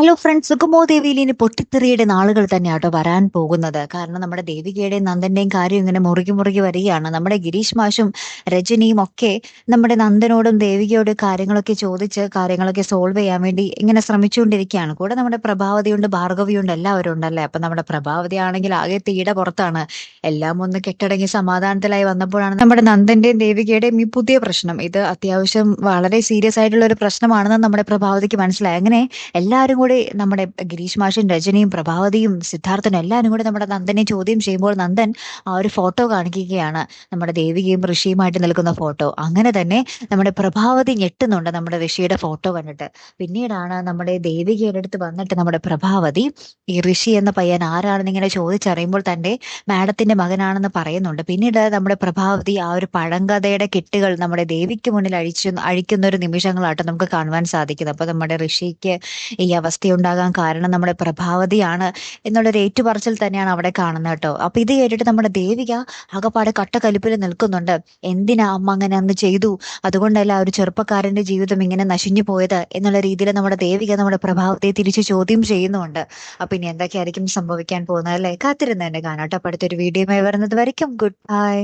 Hello friends സുഗമോ ദേവിയിൽ ഇനി പൊട്ടിത്തെറിയുടെ നാളുകൾ തന്നെയാട്ടോ വരാൻ പോകുന്നത്. കാരണം നമ്മുടെ ദേവികയുടെയും നന്ദന്റെയും കാര്യം ഇങ്ങനെ മുറുകി മുറുകി വരികയാണ്. നമ്മുടെ ഗിരീഷ് മാഷും രജനിയും ഒക്കെ നമ്മുടെ നന്ദനോടും ദേവികയോടും കാര്യങ്ങളൊക്കെ ചോദിച്ച് കാര്യങ്ങളൊക്കെ സോൾവ് ചെയ്യാൻ വേണ്ടി ഇങ്ങനെ ശ്രമിച്ചുകൊണ്ടിരിക്കുകയാണ്. കൂടെ നമ്മുടെ പ്രഭാവതിയുണ്ട് ഭാർഗവിയുണ്ട് എല്ലാവരും ഉണ്ടല്ലേ? അപ്പൊ നമ്മുടെ പ്രഭാവതി ആണെങ്കിൽ ആകെ തീയുടെ പുറത്താണ്. എല്ലാം ഒന്ന് കെട്ടടങ്ങി സമാധാനത്തിലായി വന്നപ്പോഴാണ് നമ്മുടെ നന്ദന്റെയും ദേവികയുടെയും ഈ പുതിയ പ്രശ്നം. ഇത് അത്യാവശ്യം വളരെ സീരിയസ് ആയിട്ടുള്ള ഒരു പ്രശ്നമാണെന്ന് നമ്മുടെ പ്രഭാവതിക്ക് മനസ്സിലായി. അങ്ങനെ എല്ലാവരും കൂടി നമ്മുടെ ഗിരീഷ് മാഷും രജനിയും പ്രഭാവതിയും സിദ്ധാർത്ഥനും എല്ലാവരും കൂടി നമ്മുടെ നന്ദനെ ചോദ്യം ചെയ്യുമ്പോൾ നന്ദൻ ആ ഒരു ഫോട്ടോ കാണിക്കുകയാണ്. നമ്മുടെ ദേവികയും ഋഷിയുമായിട്ട് നിൽക്കുന്ന ഫോട്ടോ. അങ്ങനെ തന്നെ നമ്മുടെ പ്രഭാവതി ഞെട്ടുന്നുണ്ട് നമ്മുടെ ഋഷിയുടെ ഫോട്ടോ കണ്ടിട്ട്. പിന്നീടാണ് നമ്മുടെ ദേവികയുടെ അടുത്ത് വന്നിട്ട് നമ്മുടെ പ്രഭാവതി ഈ ഋഷി എന്ന പയ്യൻ ആരാണെന്ന് ഇങ്ങനെ ചോദിച്ചറിയുമ്പോൾ തന്റെ മാഡത്തിന്റെ മകനാണെന്ന് പറയുന്നുണ്ട്. പിന്നീട് നമ്മുടെ പ്രഭാവതി ആ ഒരു പഴങ്കഥയുടെ കെട്ടുകൾ നമ്മുടെ ദേവിക്ക് മുന്നിൽ അഴിച്ചു അഴിക്കുന്ന ഒരു നിമിഷങ്ങളായിട്ട് നമുക്ക് കാണുവാൻ സാധിക്കുന്നത് അപ്പൊ നമ്മുടെ ഋഷിക്ക് ഈ അവസ്ഥയുണ്ടാകാൻ കാരണം നമ്മുടെ പ്രഭാവതിയാണ് എന്നുള്ളൊരു ഏറ്റുപറച്ചിൽ തന്നെയാണ് അവിടെ കാണുന്നത് കേട്ടോ. അപ്പൊ ഇത് കേട്ടിട്ട് നമ്മുടെ ദേവിക ആകപ്പാടെ കട്ടക്കലിപ്പിൽ നിൽക്കുന്നുണ്ട്. എന്തിനാ അമ്മ അങ്ങനെ അന്ന് ചെയ്തു? അതുകൊണ്ടല്ല ഒരു ചെറുപ്പക്കാരന്റെ ജീവിതം ഇങ്ങനെ നശിഞ്ഞു പോയത് എന്നുള്ള രീതിയിൽ നമ്മുടെ ദേവിക നമ്മുടെ പ്രഭാവത്തെ തിരിച്ച് ചോദ്യം ചെയ്യുന്നുണ്ട്. അപ്പൊ ഇനി എന്തൊക്കെയായിരിക്കും സംഭവിക്കാൻ പോകുന്നത് അല്ലെ? കാത്തിരുന്ന് തന്നെ കാണാം കേട്ടോ. അപ്പൊ അടുത്തൊരു വീഡിയോയുമായി വരുന്നത് വരയ്ക്കും. Good bye.